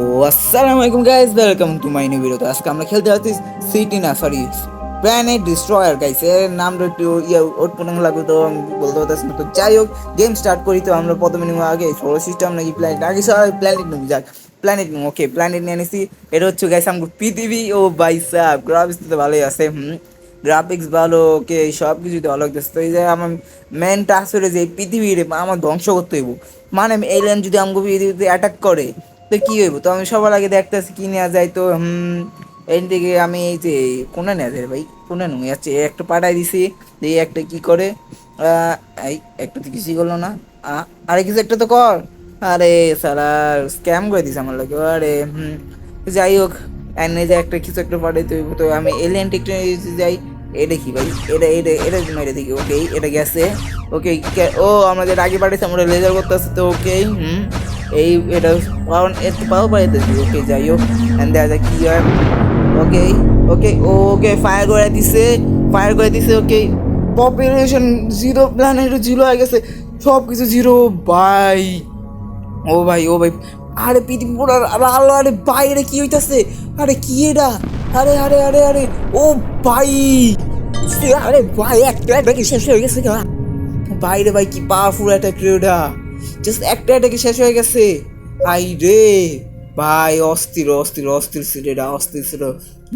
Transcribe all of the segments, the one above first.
ও, আসসালামু আলাইকুম guys welcome to my new video তো আজকে আমরা খেলতে যাচ্ছি সিটি না সরি প্ল্যানেট ডিস্ট্রয়ার গাইস এর নামটা একটু ইয়ে উৎপন্ন লাগবে তো, বলতে পারতেছি না। তো যাই হোক গেম স্টার্ট করি তো, আমরা প্রথমে নিব আগে সোলার সিস্টেম নাকি প্ল্যানেট আগে সবাই প্ল্যানেট নিব যাক প্ল্যানেট নিব ওকে প্ল্যানেট নিয়ে নিছি। এটা হচ্ছে গাইস আমার পৃথিবী। ও বাইসা গ্রাফিক্স তো ভালোই আছে, হুম। গ্রাফিক্স ভালো ওকে সব কিছু ভালো লাগতেছে। তো এই যে আমার মেন টাস্ক হলো যে পৃথিবীর, আমার ধ্বংস করতে হইব। মানে এলিয়ান যদি আমাকে পৃথিবীতে অ্যাটাক করে তো কি হইব? তো আমি সবার আগে দেখতেছি কি নেওয়া যায়, তো, হুম এই দিকে আমি এই যে কোনে নেওয়া যায় ভাই? কোনে নুই আছে একটা পাঠাই দিছি এই একটা কি করে? এই একটা তো কিছুই করল না। আরে কিছু একটা তো কর। আরে সারা স্ক্যাম করে দিছে আমার লাগে আরে, হুম, যাই হোক এনে যে একটা কিছু একটা পাঠাইতে হইব। তো আমি এলিয়ান টেকনোলজি যাই এটা কি ভাই। এটা এটা এটা মেরে দেখি ওকে এটা গেছে। ওকে ও যেটা আগে পাঠাইছি, আমরা লেজার করতে আসছে তো ওকে হুম। এই, এটা পাওয়ার পাওয়ার পাইতেছি ওকে যাই হোক দেখা যাক কি হয় ওকে ওকে ওকে ফায়ার করে দিছে ফায়ার করে দিছে okay population zero planet zero হয়ে গেছে সব কিছু জিরো বাই ও ভাই ও ভাই, আরে পৃথিবী পুরো আলো আরে বাইরে কি হইতাছে? আরে কি এটা? আরে আরে আরে আরে, ও ভাই আরে ভাই একটা একটা কি শেষ হয়ে গেছে বাইরে ভাই, কি পাওয়ারফুল একটা ক্রিউডা জাস্ট একটা একটা কি শেষ হয়ে গেছে। আই রে। ভাই, অস্থির অস্থির অস্থির ছিল এটা, অস্থির ছিল।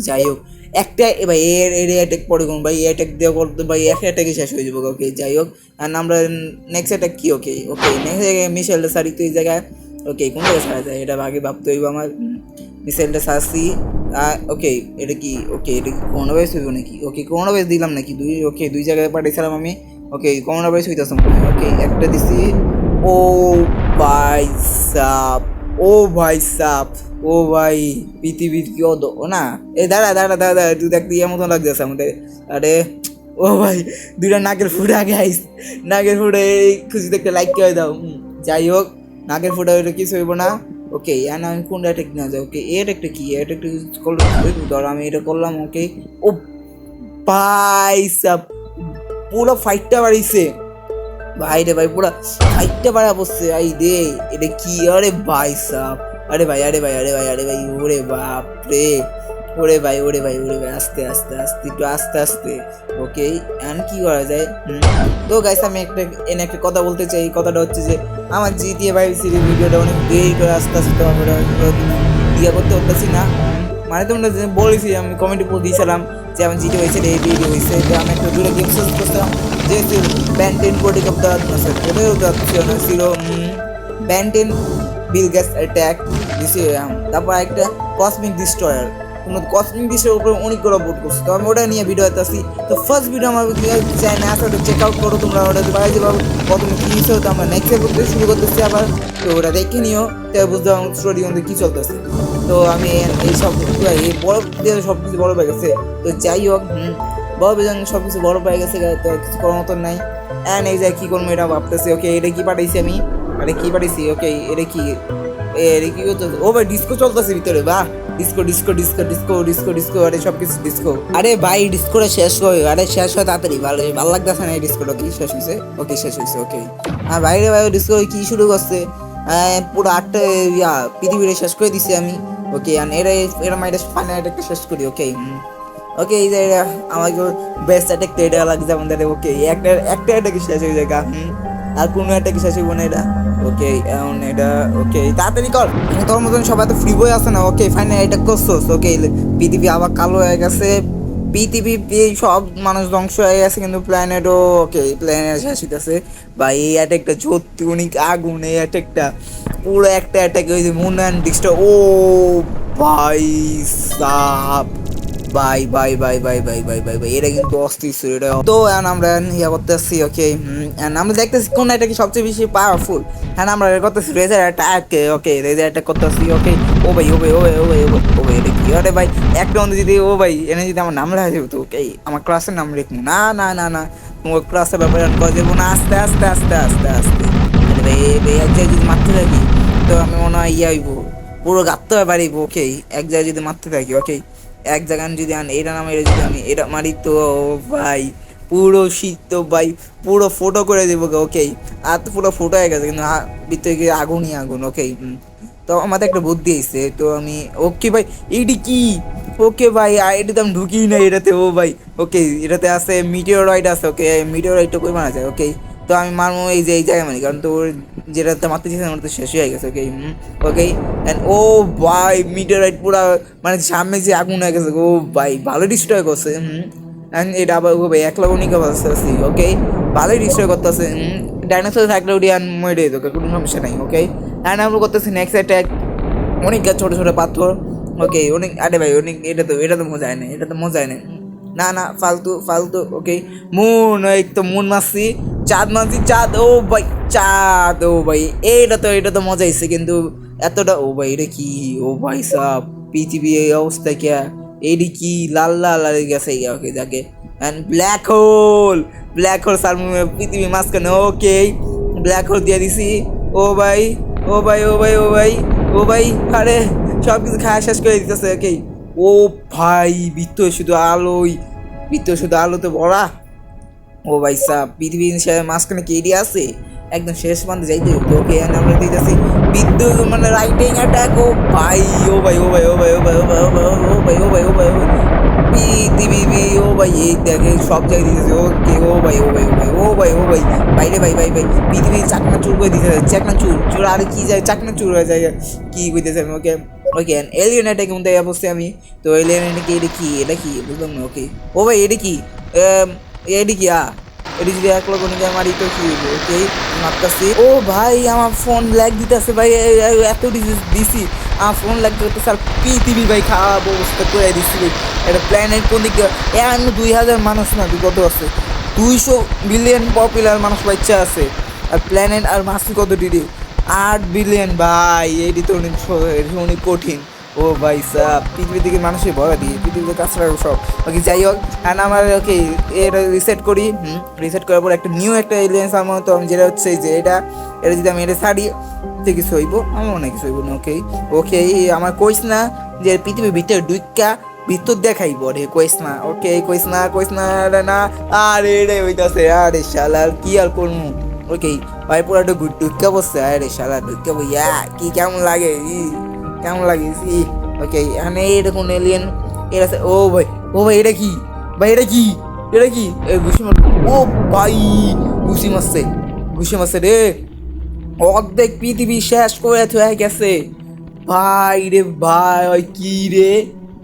যাই হোক, একটা ভাই এর এর অ্যাটাক পড়ে কোন ভাই অ্যাটাক দেওয়া করতে ভাই, এক অ্যাটাকে শেষ হয়ে যাব ওকে যাই হোক। আর আমরা নেক্সট অ্যাটাক কি ওকে ওকে নেক্সট জায়গায় মিশেলটা সারি তো এই জায়গায় ওকে কোন জায়গায় সারা যায়? এটা আগে ভাবতে হইব আমার। মিসাইলটা সারছি ওকে এটা কি ওকে এটা কি করোনা ভাইরাস হইব নাকি? ওকে করোনা ভাইরাস দিলাম নাকি? দুই ওকে দুই জায়গায় পাঠিয়েছিলাম আমি। ওকে করোনা ভাইরাস হইতেছে ওকে একটা দিছি। ও ভাই সাপ, ও ভাই সাপ, ও ভাই পৃথিবীর কি অদ না? এ, দাঁড়া দাঁড়া দাঁড়া দাঁড়া তুই দেখতে ইয়ে মতন লাগতেছে আমাদের আরে, ও ভাই, দুইটা নাকের ফুটা গাইস নাকের ফুটে খুশিতে একটা লাইক করে দাও। যাই হোক, নাকের ফুটা ওইটা কিছু হইব না। ওকে এখন আমি কোন অ্যাটাক না যায় ওকে এর একটা কি? এটা একটা করলাম ধর, আমি এটা করলাম, ওকে। ও ভাই সাপ, পুরো ফাইটটা বাড়িছে। ভাই রে ভাই পুরো ফাইটটা বাড়া বসছে আই রে এটা কি আরে ভাই সাব আরে ভাই আরে ভাই আরে ভাই আরে ভাই ওরে বাপ রে ওরে ভাই ওরে ভাই ওরে ভাই আস্তে আস্তে আস্তে একটু আস্তে আস্তে ওকে এখন কি করা যায় তো গাইস আমি একটা এনে একটা কথা বলতে চাই কথাটা হচ্ছে যে আমার জিটিএ ভাই সিরিজ ভিডিওটা অনেক দেরি করে আস্তে আস্তে আমরা ইয়ে করতে পারতেছি না। মানে তোমরা বলেছি, আমি কমেন্টে দিয়েছিলাম যে আমি জিটি হয়েছে, এই ভিডিও হয়েছে আমি একটা দূরে গেম সার্চ করছিলাম, যেহেতু ব্যান্টেন বডি দ্য ওটাও ছিল না, ছিল ব্যান্টেন বিল গ্যাস অ্যাট্যাক তারপর একটা কসমিক ডিস্ট্রয়ার কোনো কসমিক ডিস্ট্রয়ের উপরে অনেকগুলো বোট করছে। তো আমি ওটা নিয়ে ভিডিও আসছি তো ফার্স্ট ভিডিও আমার চাই না ওটা চেক আউট করো, তোমরা ওটা যে পাবো প্রথমে কী হিসেবে তো আমরা নেক্সট করতে শুরু করতেছি আবার। তো ওটা দেখে নিও, তো বুঝতে পারব স্টোরি মধ্যে কী চলতেছে। তো আমি এই সব এই বড় দিয়ে সব কিছু বড় পেয়ে গেছে। তো যাই হোক বড় বেজন সব কিছু বড় পেয়ে গেছে, তো কিছু করার মতন নাই। অ্যান্ড এই যে কী করব এটা ভাবতেছি ওকে এটা কি পাঠাইছি আমি? আরে কি পাঠাইছি? ওকে এটা কি? এ, কি করতেছে ও ভাই ডিস্কো চলতেছে ভিতরে বাহ disco disco disco disco disco disco আরে সব কিছু ডিস্কো আরে ভাই ডিস্কোটা শেষ হয় আরে শেষ হয় তাড়াতাড়ি ভালো ভালো লাগতেছে না এই ডিস্কোটা কি শেষ হয়েছে ওকে শেষ হয়েছে ওকে। আর বাইরে ভাই ডিস্কো কি শুরু করছে? পুরো আটটা ইয়া পৃথিবীটা শেষ করে দিছি আমি। ওকে আর এরা এরা মাইটা ফাইনাল একটা শেষ করি ওকে। ওকে এই যে আমাকে বেস্ট অ্যাটাক তো এটা লাগছে আমাদের ওকে। একটা একটা অ্যাটাক শেষ হয়ে যায় গা। হুম। আর কোনো একটা কি শেষ হইব না এটা ওকে এখন এটা ওকে তাড়াতাড়ি কর। মানে তোর মতন সবাই তো ফ্রি বই আছে না ওকে ফাইনাল এটা করছোস ওকে পৃথিবী আবার কালো হয়ে গেছে। পৃথিবী সব মানুষ ধ্বংস হয়ে গেছে, কিন্তু প্ল্যানেটও ওকে প্ল্যানেট হইতেছে বা এই অ্যাটাকটা অনেক আগুন এই অ্যাটাকটা পুরো একটা অ্যাটাক হয়েছে মুন অ্যান্ড ডিস্টার ও ভাই সাপ। Bye bye bye bye bye bye bye bye এটা কিন্তু অস্থির ছিল, এটা তো এখন আমরা ইয়া করতেছি ওকে আমরা দেখতেছি কোন এটা কি সবচেয়ে বেশি পাওয়ারফুল হ্যাঁ আমরা করতেছি razor attack okay razor attack করতেছি ওকে ও ভাই ও ভাই ও ভাই ও ভাই ও ভাই এটা কি? আরে ভাই একটা অন্য যদি, ও ভাই, এনে যদি আমার নাম লেখা যাবে তো ওকে আমার ক্লাসের নাম লিখব না না না না, তোমার ক্লাসের ব্যাপারে করা যাব না, আস্তে আস্তে আস্তে আস্তে আস্তে। ভাই ভাই, এক জায়গায় যদি মারতে থাকি, তো আমি মনে হয় ইয়ে হইবো, পুরো গাঁততে পারিব ওকে এক জায়গায় যদি মারতে থাকি ওকে এক জায়গায় যদি আন, এটা নামে এটা যদি আমি এটা মারি তো ভাই, পুরো শীত তো ভাই, পুরো ফটো করে দেবো ওকে আর তো পুরো ফটো হয়ে গেছে, কিন্তু ভিতরে গিয়ে আগুনই আগুন ওকে তো আমাদের একটা বুদ্ধি এসছে, তো আমি ওকে ভাই, এইটি কি? ওকে ভাই, আর এটাতে আমি ঢুকি না এটাতে, ও ভাই ওকে এটাতে আছে মিটিওরাইট আছে ওকে মিটিওরাইটটা কই মারা যায় ওকে তো আমি মারবো এই যে, এই জায়গায় মারি। কারণ তো ওর যেটাতে মারতে চেয়েছে ওটা তো শেষ হয়ে গেছে ওকে ওকে অ্যান্ড ও ভাই মিটিওরাইট পুরা মানে সামনে যে আগুন হয়ে গেছে, ও ভাই ভালো ডিস্ট্রয় করছে অ্যান্ড এটা আবার ভাই এক লগনিকে বলতেছি ওকে ভালোই ডিস্ট্রয় করতেছে ডাইনোসর থাকলে উড়িয়ান মরে যেত কোনো সমস্যা নাই ওকে অ্যান্ড আমরা করতেছি নেক্সট অ্যাটাক অনেক ছোটো ছোটো পাথর ওকে অনেক, আরে ভাই, অনেক, এটা তো এটা তো মজা হয় না এটা তো মজা হয় না না না, ফালতু ফালতু, ওকে? মুন, এই তো মুন মারছি। চাঁদ মারছি, চাঁদ, ও ভাই, চাঁদ, ও ভাই। এইটা তো এটা তো মজা হয়েছে কিন্তু এতটা, ও ভাই, এটা কি? ও ভাই সাহ পৃথিবী এই অবস্থা কে এইটি কি লাল লাল, আর গেছে ওকে, যাকে। And black hole black hole সার পৃথিবীর মাঝখানে, ওকে ব্ল্যাক হোল দিয়ে দিছি। ও ভাই ও ভাই ও ভাই ও ভাই ও ভাই, আরে সব কিছু খাওয়া শেষ করে দিতেছে, ওকে। ও ভাই বৃত্ত শুধু আলোই বৃত্ত শুধু আলোতে ভরা ও ভাই সাহ পৃথিবীর মাঝখানে কি এরিয়া আছে একদম শেষ প্রান্তে যাইতে ওকে আমরা দিতেছি বিদ্যুৎ মানে রাইটিং অ্যাটাক ও ভাই ও ভাই ও ভাই ও ভাই ও ভাই ও ভাই ও ভাই ও ভাই ও ভাই ও ভাই ও ভাই পৃথিবী ও ভাই এই দেখে সব জায়গায় দিতেছে ওকে ও ভাই ও ভাই ও ভাই ও ভাই ও ভাই বাইরে ভাই ভাই ভাই পৃথিবী চাকনা চুর করে দিতেছে চাকনা চুর চুর আর কি যায় চাকনা চুর হয়ে যায় কি কইতেছে আমি ওকে ওকে এলিয়েন অ্যাটাক মধ্যে বসছি আমি তো এলিয়েন অ্যাটাক এটা কি এটা কি বুঝলাম না ওকে ও ভাই এটা কি এটা কি আ এটি যদি এক লোক নিকে মারি তো কি ওকে মারতাছি ও ভাই আমার ফোন ল্যাগ দিতেছে ভাই এত ডিজিজ দিছি আমার ফোন ল্যাগ করতে স্যার পৃথিবী ভাই খাওয়া ব্যবস্থা করে দিছি এটা প্ল্যানেট কোন দিকে এখন দুই হাজার মানুষ না কত আছে দুইশো বিলিয়ন পপুলার মানুষ বাচ্চা আছে আর প্ল্যানেট আর মাসি কত ডিডি আট বিলিয়ন ভাই, এটি তো অনেক স- অনেক কঠিন। ও ভাই সাহ পৃথিবী থেকে মানুষের ভরা দিয়ে, পৃথিবীতে কাছড়া সব ওকে, যাই হোক আর আমার, ওকে, এটা রিসেট করি রিসেট করার পর একটা নিউ একটা এলিয়েন্স আমার তো আমি যেটা হচ্ছে যে এটা এটা যদি আমি এটা ছাড়ি, তো কিছু হইব মনে হয় কিছু হইব না, ওকে। ওকে, আমার কইস না যে পৃথিবীর ভিতরে ডুইকা ভিতর দেখাইব রে কইস না ওকে কইস না কইস না না, আরে রে হইতাছে, আরে শালা আর কি আর করব ওকে ভাই পুরো একটু ঢুকা বসছে আরে শালা ঢুকা বইয়া কি কেমন লাগে ই কেমন লাগে ই ওকে এখানে এটা কোন এলিয়েন এটা ও ভাই ও ভাই এটা কি ভাই এটা কি এটা কি এ ঘুষি মার ও ভাই ঘুষি মারছে ঘুষি মারছে রে অর্ধেক পৃথিবী শেষ করে হয়ে গেছে। ভাই রে ভাই ওই কি রে?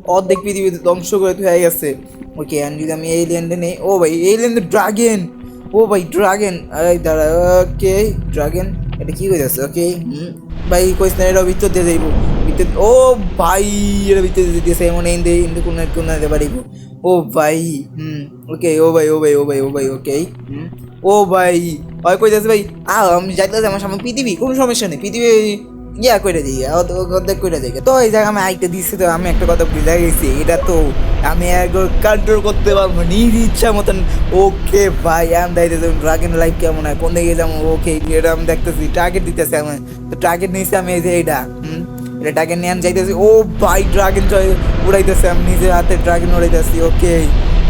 অর্ধেক পৃথিবী ধ্বংস করে হয়ে গেছে। ওকে আর যদি আমি এই নেই ও ভাই এই লেন ড্রাগন ও ভাই ড্রাগন এই দাঁড়া, ওকে ড্রাগন এটা কি যাচ্ছে ওকে, হুম। ভাই কইস না এটা ভিতর দিয়ে যাইব। ভিতর ও ভাই এটা ভিতর দিয়ে দিয়েছে এমন এন্দে এন্দে কোন কোন দিতে পারিব। ও ভাই, হুম। ওকে, ও ভাই ও ভাই ও ভাই ও ভাই, ওকে, হুম। ও ভাই। ওই কই যাচ্ছে ভাই আ আমি যাইতেছি আমার সামনে পৃথিবী। কোনো সমস্যা নেই। পৃথিবী ইয়া করে দিই অর্ধেক করে দিই। তো এই জায়গায় আমি আইটা দিচ্ছি তো, আমি একটা কথা বুঝে গেছি, এটা তো আমি একবার কন্ট্রোল করতে পারব নিজ ইচ্ছা মতন, ওকে ভাই, আমি দেখতেছি ড্রাগন লাইফ কেমন হয়, কোন দিকে যাব, ওকে, এটা আমি দেখতেছি টার্গেট দিতেছি আমি তো টার্গেট নিয়েছি আমি এই যে হুম? এটা ড্রাগন নিয়ে আমি যাইতেছি, ও ভাই ড্রাগন উড়াইতেছে, আমি নিজের হাতে ড্রাগন উড়াইতেছি, ওকে।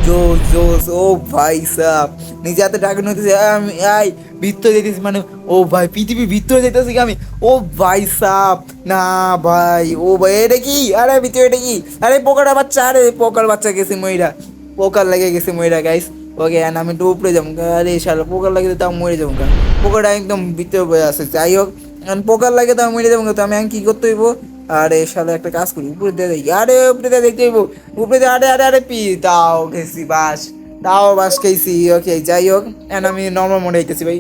জোস জোস ও ভাই সাহ নিজে হাতে ড্রাগন হইতেছে আমি আই ভিতরে যেতেছি মানে ও ভাই পৃথিবী ভিতরে যেতেছি আমি? ও ভাই সাপ না ভাই, ও ভাই এটা কি? আরে ভিতরে এটা কি? আরে পোকাটা বাচ্চা, আরে পোকার বাচ্চা গেছে ময়রা পোকার লেগে গেছে ময়রা গাইস ওকে আর আমি একটু উপরে যাব। আরে শালা, পোকার লাগে তাও মরে যাব পোকাটা একদম ভিতরে বয়ে আসে যাই হোক, পোকার লাগে তো আমি মরে যাব তো আমি কি করতে হইব? আরে শালা, একটা কাজ করি উপরে দিয়ে দেখি, আরে উপরে দিয়ে দেখতে হইব উপরে দিয়ে আরে আরে আরে, পি তাও গেছি বাস তাও বাস, খেয়েছি ওকে যাই হোক এখন আমি নর্মাল মোডে গেছি ভাই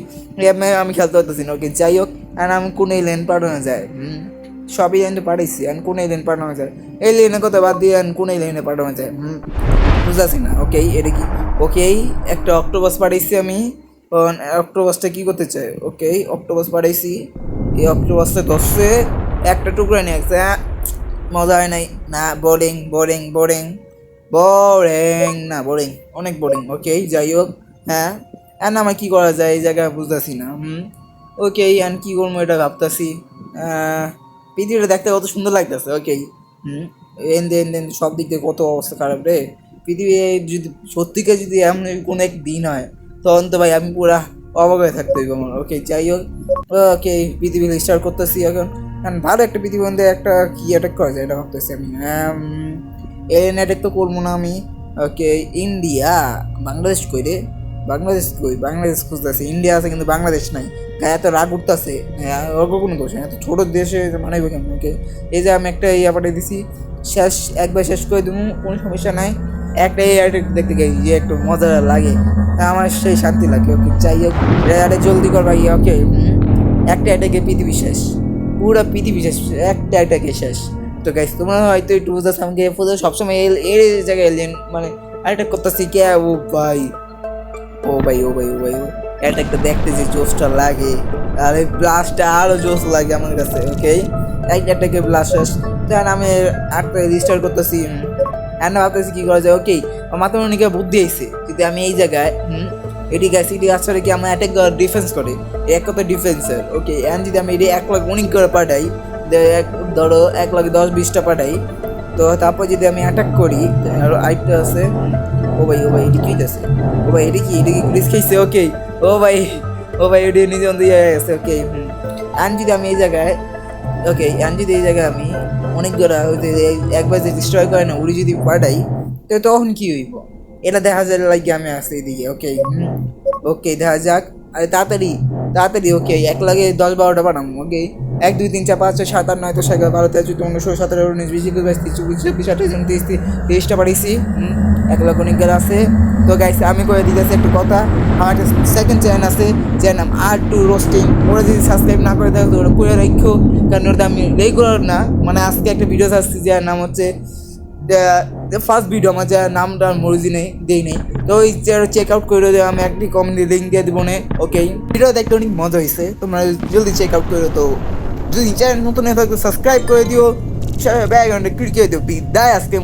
আমি খেলতে পারতেছি না ওকে যাই হোক এখন আমি কোন এই লেন পাঠানো যায় সবই তো পাঠাইছি এখন কোন এই লেন পাঠানো যায়, এই লেনে কথা বাদ দিয়ে এখন কোন এই লেনে পাঠানো যায়, হুম, বুঝতেছি না ওকে এটা কি ওকে একটা অক্টোবাস পাঠাইছি আমি অক্টোবাসটা কি করতে চাই ওকে অক্টোবাস পাঠাইছি এই অক্টোবাসটা ধরছে একটা টুকরা নিয়ে আসছে মজা হয় নাই। না বোরিং বোরিং বোরিং বোরিং না বোরিং অনেক বোরিং ওকে যাই হোক হ্যাঁ। এখন আমার কী করা যায়, এই জায়গায় বুঝতেছি না, হুম। ওকে এখন কি করব এটা ভাবতেছি পৃথিবীটা দেখতে কত সুন্দর লাগতেছে ওকে হুম। এন দেন দেন সব দিক থেকে কত অবস্থা খারাপ রে। পৃথিবী যদি, সত্যিকার যদি এমন কোনো এক দিন হয়, তখন তো ভাই আমি পুরা অবাক হয়ে থাকতে হইব আমার ওকে যাই হোক ওকে পৃথিবী স্টার্ট করতেছি এখন। কারণ ভালো একটা প্রতিবন্ধী একটা কি অ্যাটাক করা যায় এটা ভাবতেছি আমি। এলিয়েন অ্যাটাক তো করব না আমি। ওকে ইন্ডিয়া বাংলাদেশ কই রে? বাংলাদেশ কই? বাংলাদেশ খুঁজতেছে। ইন্ডিয়া আছে কিন্তু বাংলাদেশ নাই। গায়ে এত রাগ উঠতেছে। ওর কোনো দোষ এত ছোট দেশে মানে কেমন? ওকে এই যে আমি একটা ইয়া পাঠিয়ে দিছি। শেষ, একবার শেষ করে দেবো, কোনো সমস্যা নাই। একটা এই অ্যাটাক দেখতে গেছি যে একটু মজা লাগে। আমার সেই শান্তি লাগে। ওকে চাই হোক জলদি করবা ইয়ে ওকে একটা অ্যাটাকে পৃথিবী শেষ। পুরো পৃথিবী শেষ, একটা অ্যাটাকে শেষ। তো গাইস তোমরা হয়তো একটু বুঝতে আমাকে ফুদে সবসময় এল এর জায়গায় এলিয়েন মানে আরেকটা করতেছি কে ও ভাই। ও ভাই ও ভাই ও ভাই, ও একটা দেখতে যে জোশটা লাগে, আর এই ব্লাস্টটা আরও জোশ লাগে আমার কাছে ওকে এক অ্যাটাকে ব্লাস্ট তখন আমি একটা রেজিস্টার করতেছি এন্ড ভাবতেছি কি করা যায় ওকে মাত্র অনেকে বুদ্ধি আইছে, যদি আমি এই জায়গায়, হুম এটি গাছ এটি আসলে কি আমার অ্যাটাক ডিফেন্স করে? এক কথা ডিফেন্সের ওকে এন্ড যদি আমি এটি এক লাখ উইনিং করে পাঠাই এক, ধরো এক লাখ দশ বিশটা পাঠাই, তো তারপর যদি আমি অ্যাটাক করি আরও আরেকটা আছে। ও ভাই ও ভাই, এটি কি আছে ও ভাই, এটি কি? এটি কি পুলিশ খেয়েছে ওকে ও ভাই ও ভাই, এটি নিজে অন্ধ হয়ে গেছে ওকে অ্যান্ড যদি আমি এই জায়গায় ওকে অ্যান্ড যদি এই জায়গায় আমি অনেক গড়া একবার যে ডিস্ট্রয় করে না, উড়ি যদি পাঠাই, তো তখন কি হইব? এটা দেখা যায় লাগে আমি আসতে এদিকে ওকে ওকে দেখা যাক। আরে, তাড়াতাড়ি তাড়াতাড়ি ওকে এক লাগে দশ বারোটা পাঠাম ওকে এক, দুই, তিন, চার, পাঁচ, ছয়, সাত, আট, নয় তো এগারো, বারো, তেরো, চোদ্দ ষোলো, সতেরো উনিশ, বিশ, একুশ, বাইশ চব্বিশ চব্বিশ আঠাশ, উনত্রিশ তিরিশটা পাঠিয়েছি এক লক্ষ অনেকগুলো আছে। তো গাইস আমি করে দিতেছি একটু কথা। আমার একটা সেকেন্ড চ্যানেল আছে, যার নাম আর টু রোস্টিং ওরা যদি সাবস্ক্রাইব না করে দেখো ওরা করে রাখো কারণ ওটা আমি রেগুলার না। মানে আজকে একটা ভিডিও আসছি, যার নাম হচ্ছে ফার্স্ট ভিডিও আমার যা নামটা মরিজি নেই, দেই নেই। তো ওই চেক আউট করে দেবো আমি একটি কমেন্টে লিঙ্ক দিয়ে দেবো না ওকে ভিডিও দেখতে অনেক মজা হয়েছে তোমরা জলদি চেক আউট করে তো যদি চ্যানেল নতুন হয়ে থাকতো সাবস্ক্রাইব করে দিও। ব্যাকগ্রাউন্ডে ক্লিক করে দিও। বিদায়, আজকে